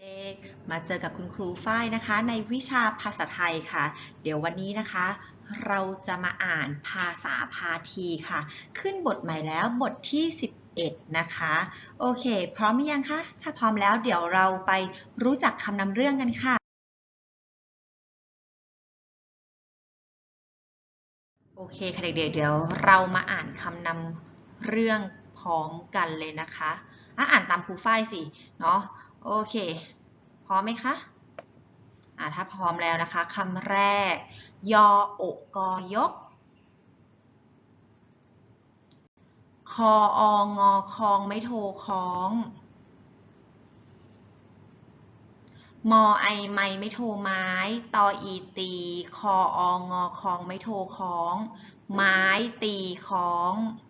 เด็กมาเจอกับคุณครูฝ้ายนะคะ ในวิชาภาษาไทยค่ะ เดี๋ยววันนี้นะคะ เราจะมาอ่านภาษาพาทีค่ะ ขึ้นบทใหม่แล้วบทที่ 11 นะคะ โอเค พร้อมหรือยังคะถ้าพร้อมแล้วเดี๋ยวเราไปรู้จักคำนำเรื่องกันค่ะ โอเคค่ะเด็กๆเดี๋ยวเรามาอ่านคำนำเรื่องพร้อมกันเลยนะคะอะอ่านตามครูฝ้ายสิเนาะ โอเค พร้อมไหมคะอ่าถ้าพร้อมแล้วนะคะคำแรก ยออกกอยก คอองอคองไม่โทคล้อง มอไอไม่ไม่โทไม้ ตออีตี คอองอคองไม่โทคล้อง ไม้ตีคล้องอ่า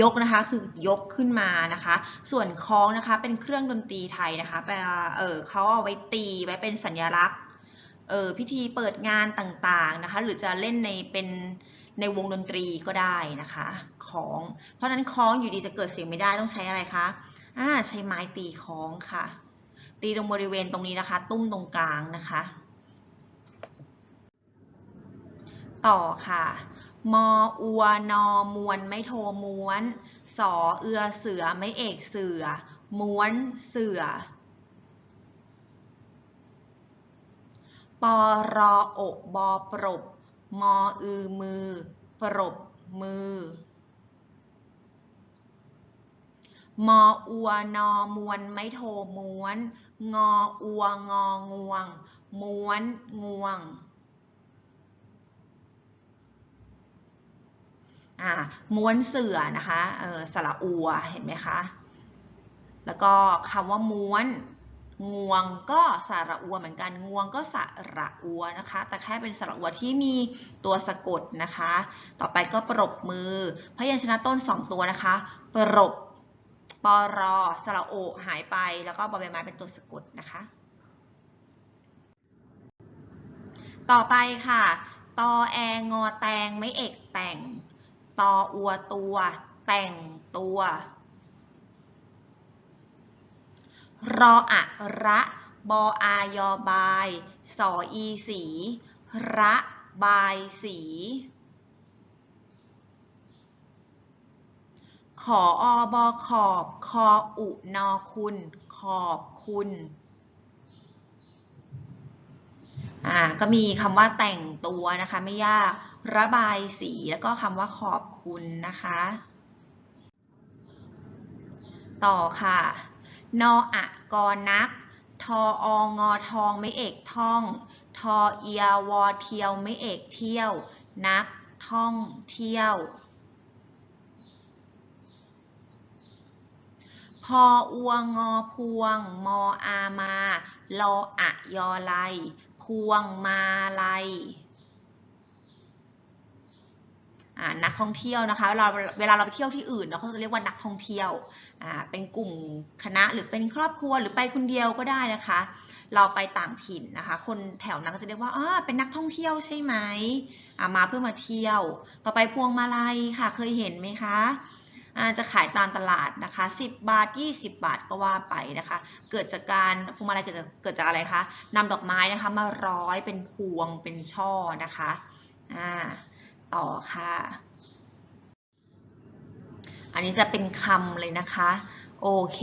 ยกนะคะคือยกขึ้นมานะคะ ส่วนคล้องนะคะเป็นเครื่องดนตรีไทยนะคะเออเขาเอาไว้ตีไว้เป็นสัญลักษณ์เออพิธีเปิดงานต่างๆนะคะ หรือจะเล่นในเป็นในวงดนตรีก็ได้นะคะคล้อง เพราะฉะนั้นคล้องอยู่ดีจะเกิดเสียงไม่ได้ต้องใช้อะไรคะอ่าใช้ไม้ตีคล้องค่ะ ตีตรงบริเวณตรงนี้นะคะ ตุ้มตรงกลางนะคะ ต่อค่ะ มออัวนอมวนไม่โทม้วน สอเอือเสือไม่เอกเสือ ม้วนเสือปอรออกบอปรบ มออือมือ ปรบมือ มออัวนอมวนไม่โทม้วน งออัวงองวง ม้วนงวง อ่าม้วนเสือนะคะเออสระอัวเห็นไหมคะ แล้วก็คำว่าม้วนงวงก็สระอัวเหมือนกันงวงก็สระอัวนะคะ แต่แค่เป็นสระอัวที่มีตัวสะกดนะคะ ต่อไปก็ปรบมือ พยัญชนะต้น 2 ตัวนะคะ ปรบปรอสระโอหายไป แล้วก็บอใบไม้เป็นตัวสะกดนะคะ ต่อไปค่ะ ตอแองอแตงไม่เอกแต่ง ตออัวตัว แต่งตัว รออะระบออายอบาย สออีสี ระบายสี ขออบอขอบ คออุนอคุณ ขอบคุณ อ่าก็มีคำว่าแต่งตัวนะคะไม่ยากระบายสีแล้วก็คำว่าขอบคุณนะคะ ต่อค่ะ นออะกอนัก ทอองอทองไม่เอกท่อง ทอเอียวอเทียวไม่เอกเที่ยว นักท่องเที่ยวพออัวงอพวง มออามา ลออะยอไล พวงมาลัยนักท่องเที่ยวนะคะเราเวลาเราไปเที่ยวที่อื่นเราเขาจะเรียกว่านักท่องเที่ยวเป็นกลุ่มคณะหรือเป็นครอบครัวหรือไปคนเดียวก็ได้นะคะ เราไปต่างถิ่นนะคะ คนแถวนั้นก็จะเรียกว่าอ่าเป็นนักท่องเที่ยวใช่ไหมมาเพื่อมาเที่ยว ต่อไปพวงมาลัยค่ะ เคยเห็นไหมคะ จะขายตามตลาดนะคะ 10 บาท 20 บาทก็ว่าไปนะคะ เกิดจากการพวงมาลัยเกิดจากเกิดจากอะไรคะนำดอกไม้นะคะมาร้อยเป็นพวงเป็นช่อนะคะอ่าต่อค่ะ อันนี้จะเป็นคำเลยนะคะ โอเค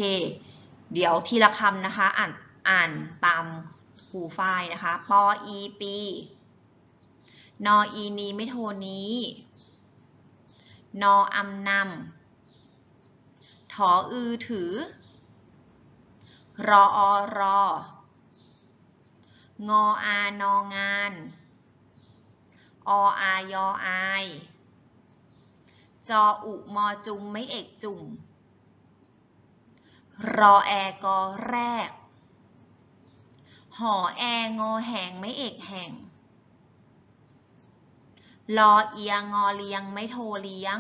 เดี๋ยวทีละคำนะคะอ่านอ่านตามครูฝ้ายนะคะ ปออีปีนออีนีไม่โทนี้ นออำนำ ถออือถือ รออรองออานองาน ออายออายจออุมอจุงไม่เอกจุ่มรอแอกอแรก หอแองอแหงไม่เอกแห่ง รอเอียงอเลียงไม่โทเลี้ยง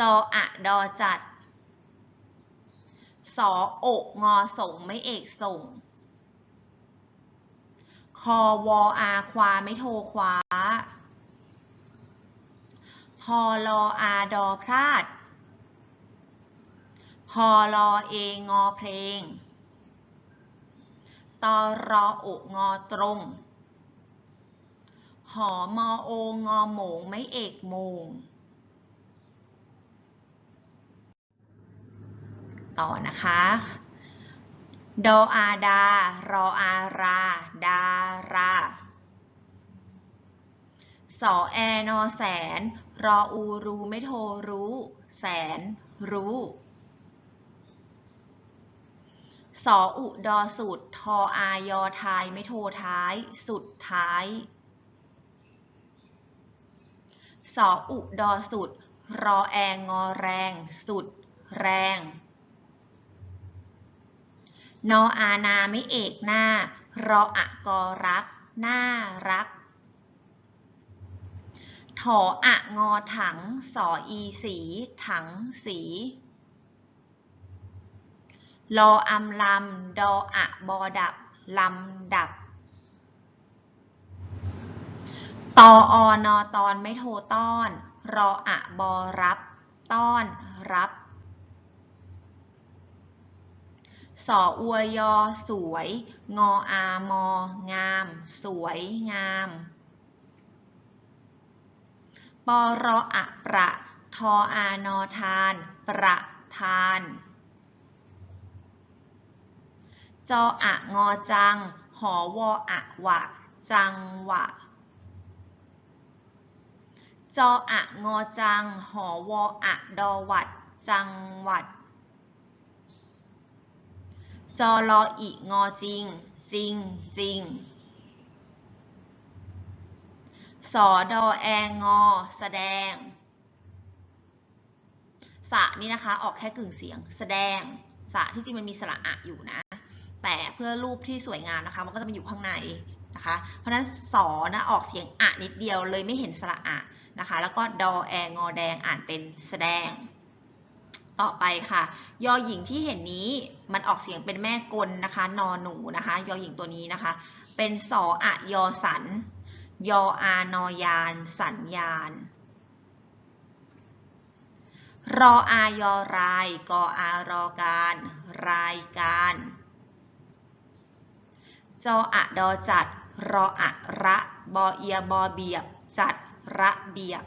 จออะดอจัด สออกงอส่งไม่เอกส่ง คอวออาควาไม่โทคว้า พอลออาดอพลาด พอลอเองอเพลง ตอรอโองอตรง หอมอโองอโมงไม่เอกโมง ต่อนะคะดออาดา รออารา ดาราสอแอนอแสน รออูรูไม่โทรรู้ แสน รู้สออุดอสุด ทออายอทายไม่โทท้าย สุดท้ายสออุดอสุด รอแองงอแรง สุด แรง นออานาไม่เอกหน้า รออะกอรัก น่ารัก ถออะงอถัง สออีสี ถังสีรออำลำ ดออะบอดับ ลำดับ ตออนอตอนไม่โทรต้อน รออะบอรับ ต้อนรับ สออวยอสวย งออามองาม สวยงาม ปรออะประทออานอทาน ประทาน จออะงอจัง หอวออะวะ จังหวะ จออะงอจัง หอวออะดอวัด จังหวัด จอรออีงอจริง จริงจริงสอดอแองอ แสดง สะนี่นะคะ ออกแค่กึ่งเสียง แสดง สะที่จริงมันมีสระอะอยู่นะ แต่เพื่อรูปที่สวยงามนะคะ มันก็จะมาอยู่ข้างในนะคะ เพราะฉะนั้นสอนะออกเสียงอะนิดเดียวเลยไม่เห็นสระอะนะคะ แล้วก็ดอแองอแดงอ่านเป็นแสดง ต่อไปค่ะ ยอหญิงที่เห็นนี้ มันออกเสียงเป็นแม่กลนะคะ นอหนูนะคะ ยอหญิงตัวนี้นะคะ เป็นสออะยอสัน ยออานอยาน สัญญาณ รออายอราย กออารอการ รายการ จออะดอจัด รออะระ บอเอียบอเบียบ จัดระเบียบ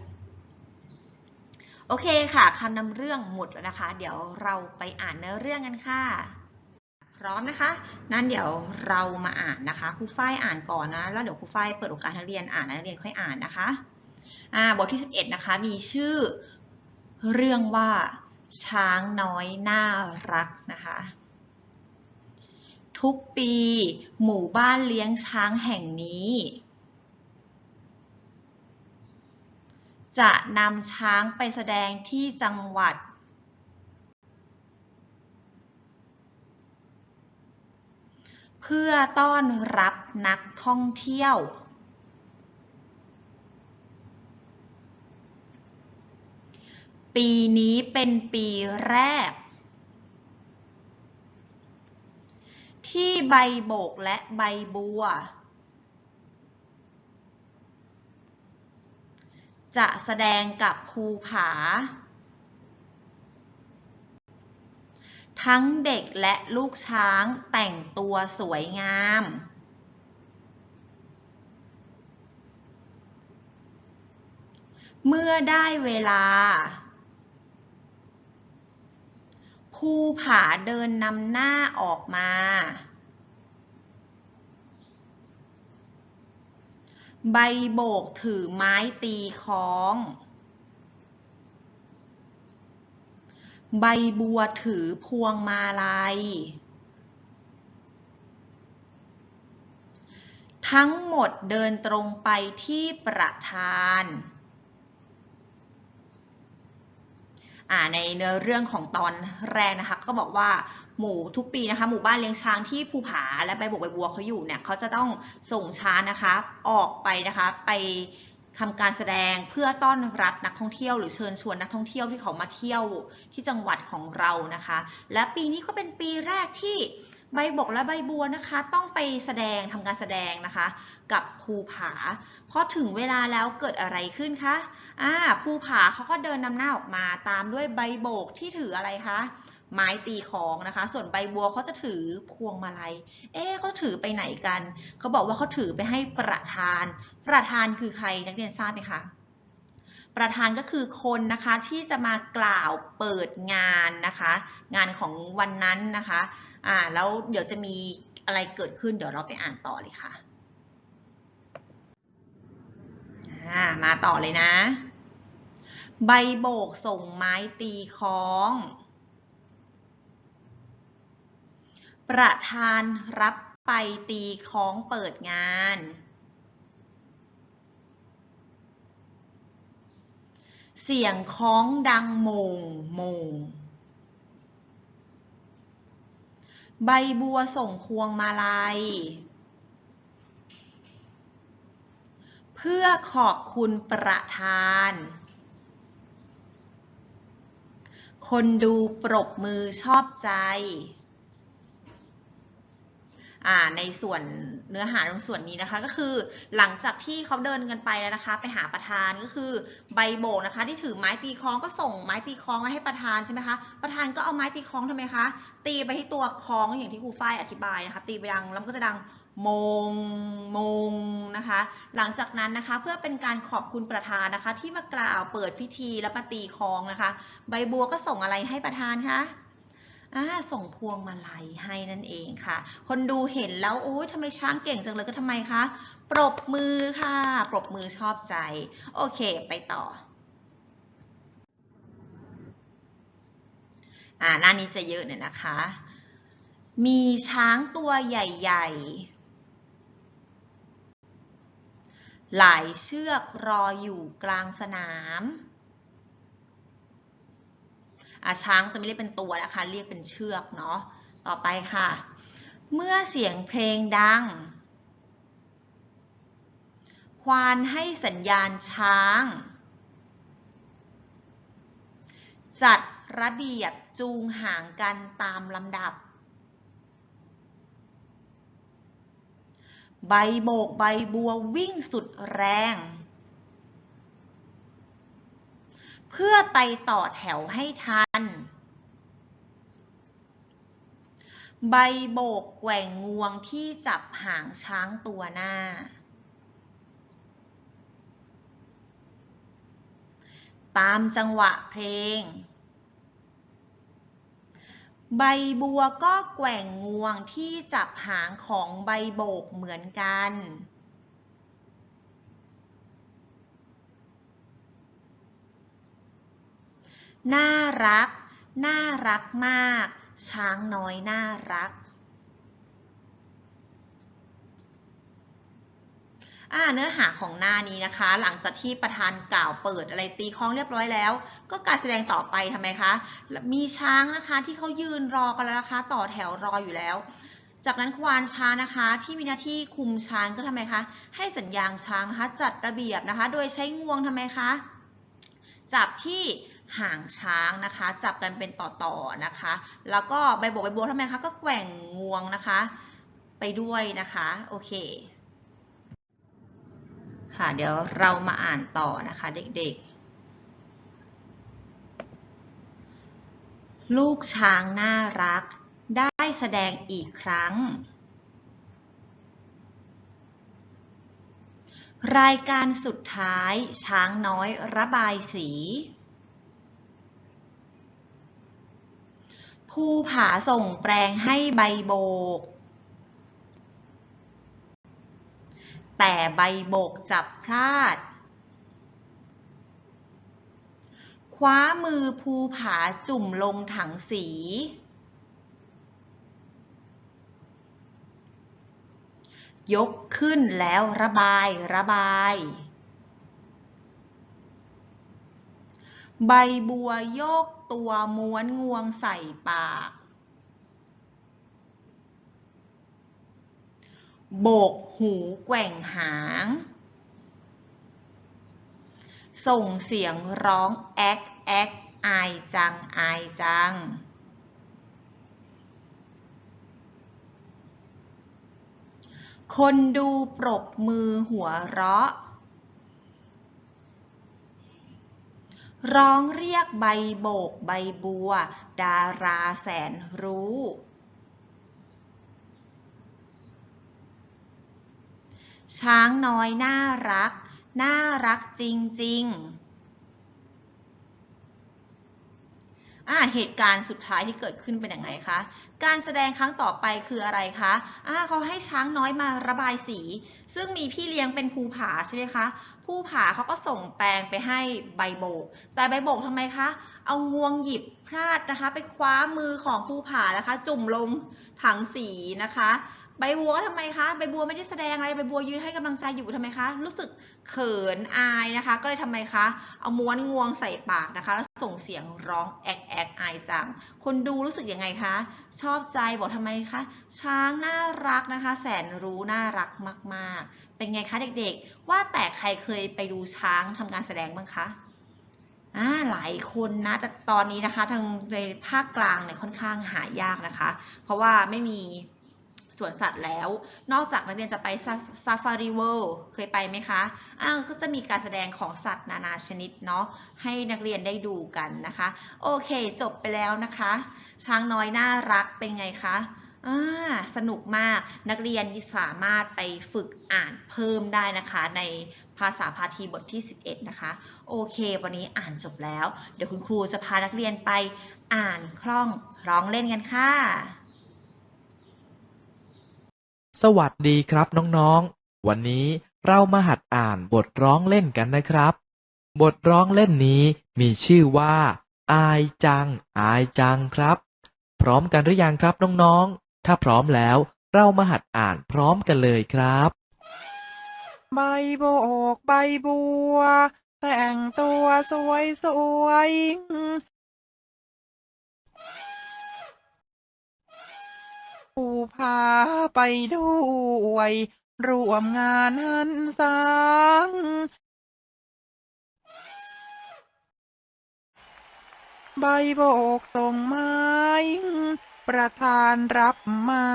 อเคค่ะคำนำเรื่องหมดแล้วนะคะ เดี๋ยวเราไปอ่านเนื้อเรื่องกันค่ะ พร้อมนะคะ นั่นเดี๋ยวเรามาอ่านนะคะครูฝ้ายอ่านก่อนนะ แล้วเดี๋ยวครูฝ้ายเปิดโอกาสนักเรียนอ่านนักเรียนค่อยอ่านนะคะอ่าบทที่ 11 นะคะ มีชื่อเรื่องว่าช้างน้อยน่ารักนะคะ ทุกปี หมู่บ้านเลี้ยงช้างแห่งนี้ จะนำช้างไปแสดงที่จังหวัด เพื่อต้อนรับนักท่องเที่ยว ปีนี้เป็นปีแรก ที่ใบโบกและใบบัว จะแสดงกับภูผา ทั้งเด็กและลูกช้างแต่งตัวสวยงาม เมื่อได้เวลา ภูผาเดินนำหน้าออกมา ใบโบกถือไม้ตีคล้อง ใบบัวถือพวงมาลัย ทั้งหมดเดินตรงไปที่ประธานอ่าในเนื้อเรื่องของตอนแรกนะคะ ก็บอกว่า หมู่ทุกปีนะคะ หมู่บ้านเลี้ยงช้างที่ภูผาและใบบกใบบัวเขาอยู่เนี่ยเขาจะต้องส่งช้างนะคะ ออกไปนะคะไปทำการแสดงเพื่อต้อนรับนักท่องเที่ยว หรือเชิญชวนนักท่องเที่ยวที่เขามาเที่ยวที่จังหวัดของเรานะคะ และปีนี้ก็เป็นปีแรกที่ใบบกและใบบัวนะคะ ต้องไปแสดงทำการแสดงนะคะ กับภูผาพอถึงเวลาแล้วเกิดอะไรขึ้นคะอ่าภูผาเขาก็เดินนำหน้าออกมาตามด้วยใบโบกที่ถืออะไรคะ ไม้ตีคล้องนะคะ ส่วนใบบัวเขาจะถือพวงมาลัย เอ๊เขาถือไปไหนกัน เขาบอกว่าเขาถือไปให้ประธาน ประธานคือใครนักเรียนทราบไหมคะ ประธานก็คือคนนะคะที่จะมากล่าวเปิดงานนะคะ งานของวันนั้นนะคะ อ่าแล้วเดี๋ยวจะมีอะไรเกิดขึ้นเดี๋ยวเราไปอ่านต่อเลยค่ะมาต่อเลยนะ ใบโบกส่งไม้ตีคล้อง ประธานรับไปตีค้องเปิดงาน เสียงค้องดังโมงโมง ใบบัวส่งพวงมาลัย เพื่อขอบคุณประธาน คนดูปรบมือชอบใจ ในส่วนเนื้อหาตรงส่วนนี้นะคะ ก็คือหลังจากที่เขาเดินกันไปแล้วนะคะ ไปหาประธานก็คือใบโบกนะคะ ที่ถือไม้ตีคล้องก็ส่งไม้ตีคล้องมาให้ประธานใช่ไหมคะประธานก็เอาไม้ตีคล้องทำไมคะตีไปที่ตัวคล้องอย่างที่ครูฝ้ายอธิบายนะคะ ตีไปดังแล้วก็จะดังมงมงนะคะ หลังจากนั้นนะคะเพื่อเป็นการขอบคุณประธานนะคะ ที่มากล่าวเปิดพิธีและมาตีคล้องนะคะ ใบบัวก็ส่งอะไรให้ประธานคะ ส่งพวงมาลัยให้นั่นเองค่ะ คนดูเห็นแล้วโอ้ยทำไมช้างเก่งจังเลยก็ทำไมคะ ปรบมือค่ะ ปรบมือชอบใจ โอเค ไปต่ออ่าหน้านี้จะเยอะเนี่ยนะคะ มีช้างตัวใหญ่ ๆ หลายเชือกรออยู่กลางสนาม ช้างจะไม่เรียกเป็นตัวนะคะ เรียกเป็นเชือกเนาะ ต่อไปค่ะ เมื่อเสียงเพลงดัง ควานให้สัญญาณช้าง จัดระเบียบจูงห่างกันตามลำดับ ใบโบกใบบัววิ่งสุดแรง เพื่อไปต่อแถวให้ทัน ใบโบกแกว่งงวงที่จับหางช้างตัวหน้า ตามจังหวะเพลง ใบบัวก็แกว่งงวงที่จับหางของใบโบกเหมือนกัน น่ารัก น่ารักมาก ช้างน้อยน่ารักอ่าเนื้อหาของหน้านี้นะคะ หลังจากที่ประธานกล่าวเปิดอะไรตีคล้องเรียบร้อยแล้ว ก็การแสดงต่อไปทำไมคะ มีช้างนะคะที่เขายืนรอกันแล้วนะคะ ต่อแถวรออยู่แล้วจากนั้นควานช้างนะคะที่มีหน้าที่คุมช้างก็ทำไมคะให้สัญญาณช้างนะคะจัดระเบียบนะคะ โดยใช้งวงทำไมคะจับที่ หางช้างนะคะ จับกันเป็นต่อๆนะคะ แล้วก็ใบบกใบบัวทำไมคะก็แกว่งงวงนะคะ ไปด้วยนะคะโอเค ค่ะเดี๋ยวเรามาอ่านต่อนะคะเด็กๆลูกช้างน่ารักได้แสดงอีกครั้ง รายการสุดท้ายช้างน้อยระบายสี ภูผาส่งแปลงให้ใบโบก แต่ใบโบกจับพลาด คว้ามือภูผาจุ่มลงถังสี ยกขึ้นแล้วระบายระบาย ใบบัวโยกตัวม้วนงวงใส่ปาก โบกหูแกว่งหาง ส่งเสียงร้องแอ๊กแอ๊กอายจังอายจัง คนดูปรบมือหัวเราะ ร้องเรียกใบโบกใบบัว ดาราแสนรู้ ช้างน้อยน่ารัก น่ารักจริง ๆ อ่าเหตุการณ์สุดท้ายที่เกิดขึ้นเป็นยังไงคะ การแสดงครั้งต่อไปคืออะไรคะอ่าเขาให้ช้างน้อยมาระบายสี ซึ่งมีพี่เลี้ยงเป็นภูผาใช่ไหมคะ ภูผาเขาก็ส่งแปลงไปให้ใบโบก แต่ใบโบกทำไมคะ เอางวงหยิบพลาดนะคะ ไปคว้ามือของภูผานะคะ จุ่มลงถังสีนะคะ ใบบัวทำไมคะใบบัวไม่ได้แสดงอะไรใบบัวยืนให้กำลังใจอยู่ทำไมคะ รู้สึกเขินอายนะคะ ก็เลยทำไมคะ เอาม้วนงวงใส่ปากนะคะ แล้วส่งเสียงร้องแอกแอกอายจัง คนดูรู้สึกยังไงคะ ชอบใจบอกทำไมคะ ช้างน่ารักนะคะ แสนรู้น่ารักมาก ๆ เป็นไงคะเด็กๆ ว่าแต่ใครเคยไปดูช้างทำการแสดงบ้างคะอ่าหลายคนนะแต่ตอนนี้นะคะทางในภาคกลางเนี่ยค่อนข้างหายากนะคะ เพราะว่าไม่มี วนสัตว์แล้ว นอกจากนักเรียนจะไปซาฟารีเวิลด์เคยไปไหมคะอ้าวก็จะมีการแสดงของสัตว์นานาชนิดเนาะให้นักเรียนได้ดูกันนะคะ โอเค จบไปแล้วนะคะ ช้างน้อยน่ารักเป็นไงคะสนุกมากนักเรียนสามารถไปฝึกอ่านเพิ่มได้นะคะ ในภาษาพาทีบทที่ 11 นะคะ โอเค วันนี้อ่านจบแล้ว เดี๋ยวคุณครูจะพานักเรียนไปอ่านคล่องร้องเล่นกันค่ะ สวัสดีครับน้องๆ วันนี้เรามาหัดอ่านบทร้องเล่นกันนะครับ บทร้องเล่นนี้มีชื่อว่า อายจัง อายจังครับ พร้อมกันหรือยังครับน้องๆ ถ้าพร้อมแล้วเรามาหัดอ่านพร้อมกันเลยครับ ใบโบกใบบัว แต่งตัวสวยสวย พาไปด้วย ร่วมงานหันสางใบโบกส่งไม้ ประธานรับมา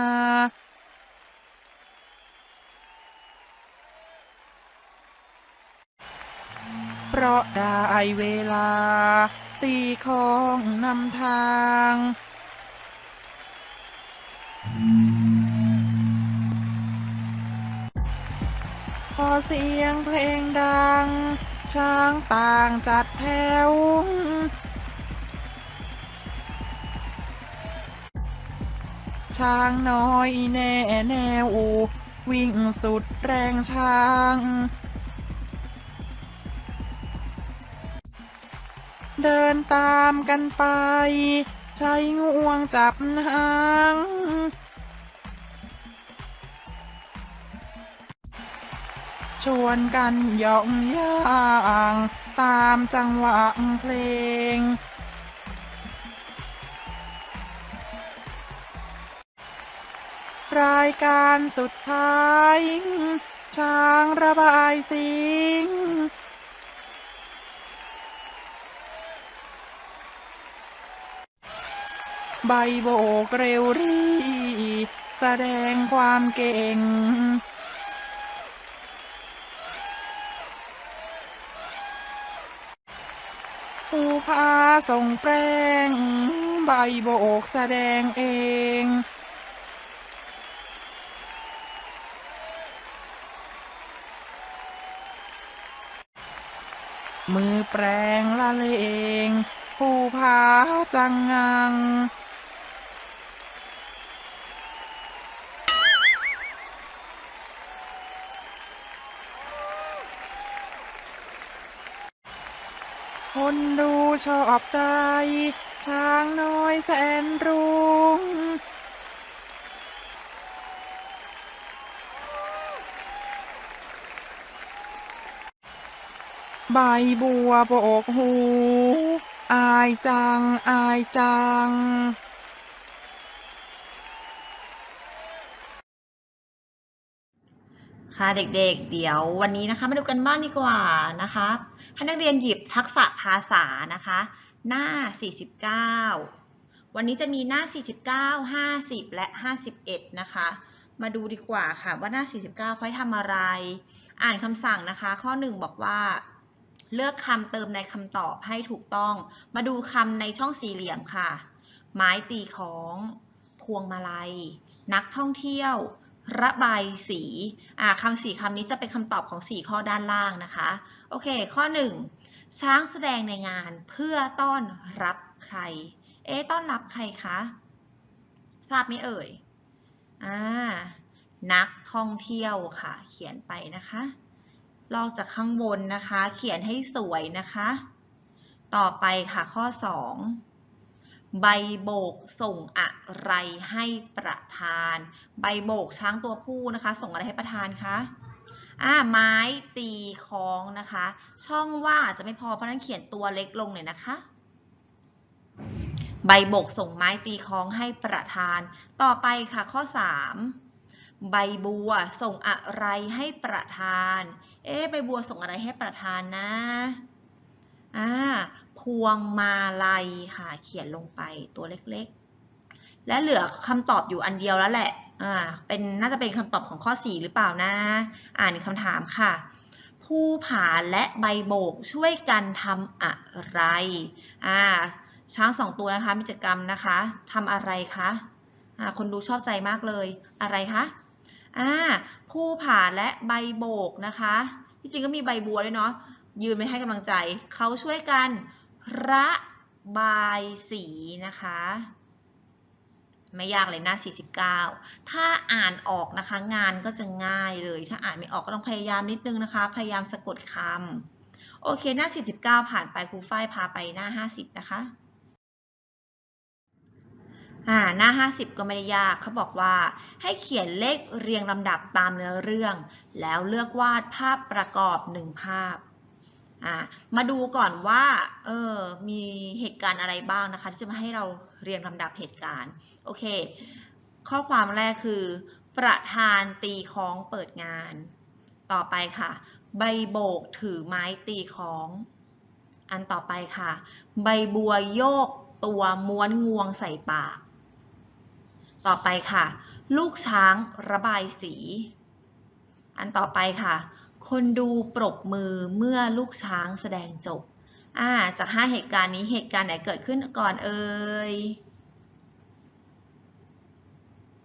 เพราะได้เวลา ตีของนำทาง พอเสียงเพลงดัง ช้างต่างจัดแถว ช้างน้อยแน่แนว วิ่งสุดแรงช้าง เดินตามกันไป ใช้งวงจับหาง วนกันย่องย่าง ตามจังหวะเพลง รายการสุดท้าย ช้างระบายสีใบโบกเร็วรี แสดงความเก่ง พาส่งแปลงใบโบกแสดงเองมือแปลงละเลง ผู้พาจังงัง คนดูชอบใจ ช้างน้อยแสนรุง้งใบบัวโบกหู อายจัง อายจัง ค่ะเด็กๆ เดี๋ยววันนี้นะคะ มาดูกันบ้านดีกว่านะคะให้นักเรียนหยิบ ทักษะภาษานะคะ หน้า 49 วันนี้จะมีหน้า 49 50 และ 51 นะคะ มาดูดีกว่าค่ะว่าหน้า 49เขาให้ทำอะไร อ่านคำสั่งนะคะ ข้อ 1 บอกว่า เลือกคำเติมในคำตอบให้ถูกต้อง มาดูคำในช่องสี่เหลี่ยมค่ะ ไม้ตีของ พวงมาลัย นักท่องเที่ยวระบายสีอ่าคำสี่คำนี้จะเป็นคำตอบของสี่ข้อด้านล่างนะคะ โอเค ข้อหนึ่ง ช้างแสดงในงานเพื่อต้อนรับใคร เอ๊ต้อนรับใครคะ ทราบไหมเอ่ย อ่า นักท่องเที่ยวค่ะ เขียนไปนะคะ ลอกจากข้างบนนะคะ เขียนให้สวยนะคะ ต่อไปค่ะข้อ 2ใบโบกส่งอะไรให้ประธาน ใบโบกช้างตัวผู้นะคะ ส่งอะไรให้ประธานคะ อ่าไม้ตีคล้องนะคะ ช่องว่าอาจจะไม่พอเพราะนั้นเขียนตัวเล็กลงหน่อยนะคะ ใบบกส่งไม้ตีคล้องให้ประธาน ต่อไปค่ะข้อ 3 ใบบัวส่งอะไรให้ประธาน เอ๊ใบบัวส่งอะไรให้ประธานนะอ่าพวงมาลัยค่ะ เขียนลงไปตัวเล็กๆ และเหลือคำตอบอยู่อันเดียวแล้วแหละ อ่าเป็นน่าจะเป็นคำตอบของข้อ 4 หรือเปล่านะ อ่านคำถามค่ะ ผู้ผาและใบโบกช่วยกันทำอะไรอ่าช้างสองตัวนะคะมีกิจกรรมนะคะทำอะไรคะอ่าคนดูชอบใจมากเลยอะไรคะอ่าผู้ผ่าและใบโบกนะคะที่จริงก็มีใบบัวด้วยเนาะยืนไปให้กำลังใจเขาช่วยกันระบายสีนะคะ ไม่ยากเลยหน้า 49 ถ้าอ่านออกนะคะงานก็จะง่ายเลย ถ้าอ่านไม่ออกก็ต้องพยายามนิดนึงนะคะ พยายามสะกดคำโอเคหน้า 49 ผ่านไปครูฝ้ายพาไปหน้า 50 นะคะอ่าหน้า 50 ก็ไม่ได้ยากเขาบอกว่า ให้เขียนเลขเรียงลำดับตามเนื้อเรื่อง แล้วเลือกวาดภาพประกอบหนึ่งภาพอ่ามาดูก่อนว่าเออมีเหตุการณ์อะไรบ้างนะคะ ที่จะมาให้เรา เรียงลำดับเหตุการณ์ โอเค ข้อความแรกคือ ประธานตีค้องเปิดงาน ต่อไปค่ะ ใบโบกถือไม้ตีค้อง อันต่อไปค่ะ ใบบัวโยกตัวม้วนงวงใส่ปาก ต่อไปค่ะ ลูกช้างระบายสี อันต่อไปค่ะ คนดูปรบมือเมื่อลูกช้างแสดงจบ อ่าจากห้าเหตุการณ์นี้เหตุการณ์ไหนเกิดขึ้นก่อนเอ่ย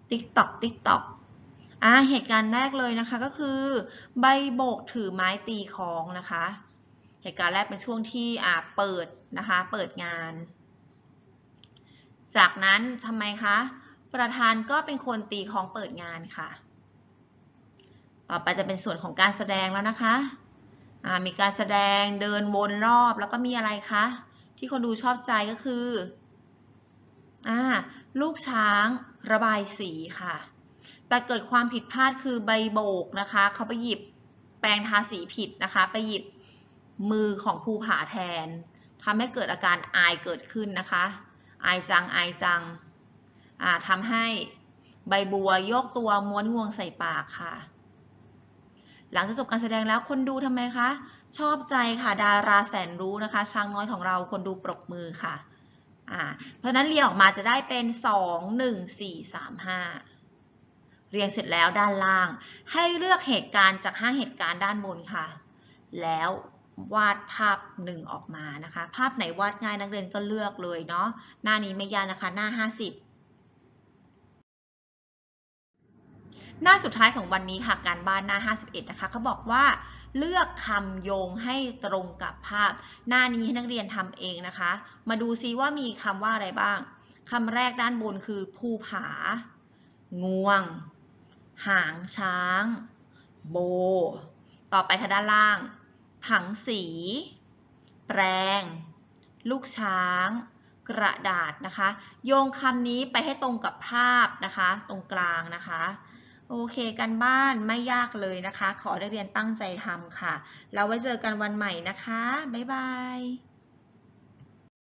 ติ๊กตอกติ๊กตอกอ่าเหตุการณ์แรกเลยนะคะก็คือ ใบโบกถือไม้ตีคองนะคะ เหตุการณ์แรกเป็นช่วงที่อ่าเปิดนะคะเปิดงาน จากนั้นทำไมคะประธานก็เป็นคนตีคองเปิดงานค่ะ ต่อไปจะเป็นส่วนของการแสดงแล้วนะคะ มีการแสดงเดินวนรอบแล้วก็มีอะไรคะ ที่คนดูชอบใจก็คืออลูกช้างระบายสีค่ะ แต่เกิดความผิดพลาดคือใบโบกนะคะ เขาไปหยิบแปรงทาสีผิดนะคะ ไปหยิบมือของภูผาแทนทำให้เกิดอาการอายเกิดขึ้นนะคะ อายจังอายจังทำให้ใบบัวโยกตัวม้วนงวงใส่ปากค่ะ หลังจากจบการแสดงแล้วคนดูทำไมคะ ชอบใจค่ะดาราแสนรู้นะคะ ช้างน้อยของเราคนดูปรบมือค่ะอ่าเพราะฉะนั้นเรียงออกมาจะได้เป็น 2 1 4 3 5 เรียงเสร็จแล้วด้านล่าง ให้เลือกเหตุการณ์จาก5เหตุการณ์ด้านบนค่ะ แล้ววาดภาพหนึ่งออกมานะคะ ภาพไหนวาดง่ายนักเรียนก็เลือกเลยเนาะหน้านี้ไม่ยากนะคะหน้า 50 หน้าสุดท้ายของวันนี้ค่ะการบ้านหน้า 51 นะคะเขาบอกว่า เลือกคำโยงให้ตรงกับภาพ หน้านี้ให้นักเรียนทำเองนะคะ มาดูซิว่ามีคำว่าอะไรบ้างคำแรกด้านบนคือ ภูผา งวง หางช้าง โบ ต่อไปค่ะด้านล่าง ถังสี แปรง ลูกช้าง กระดาษนะคะ โยงคำนี้ไปให้ตรงกับภาพนะคะ ตรงกลางนะคะ โอเคกันบ้านไม่ยากเลยนะคะ ขอได้เรียนตั้งใจทำค่ะแล้วไว้เจอกันวันใหม่นะคะ บ๊ายบาย